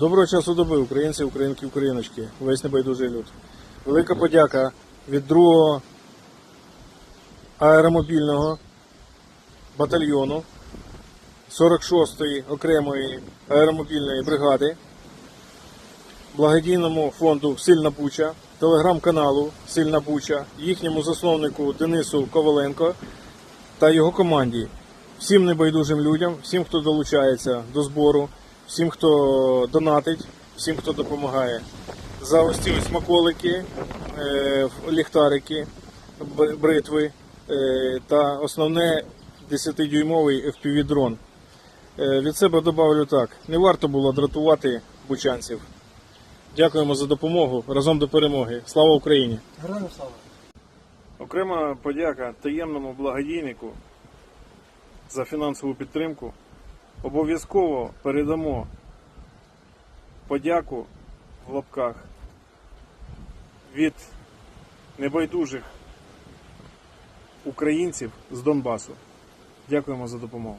Доброго часу доби, українці, українки, україночки, весь небайдужий люд. Велика подяка від другого аеромобільного батальйону 46-ї окремої аеромобільної бригади, благодійному фонду Сильна Буча, телеграм-каналу Сильна Буча, їхньому засновнику Денису Коваленко та його команді, всім небайдужим людям, всім, хто долучається до збору, всім, хто донатить, всім, хто допомагає. За ось ці ось смаколики, е, ліхтарики, бритви е, та основне 10-дюймовий FPV-дрон. Е, Від себе добавлю так: не варто було дратувати бучанців. Дякуємо за допомогу. Разом до перемоги. Слава Україні! Героям слава! Окрема подяка таємному благодійнику за фінансову підтримку. Обов'язково передамо подяку в лапках від небайдужих українців з Донбасу. Дякуємо за допомогу.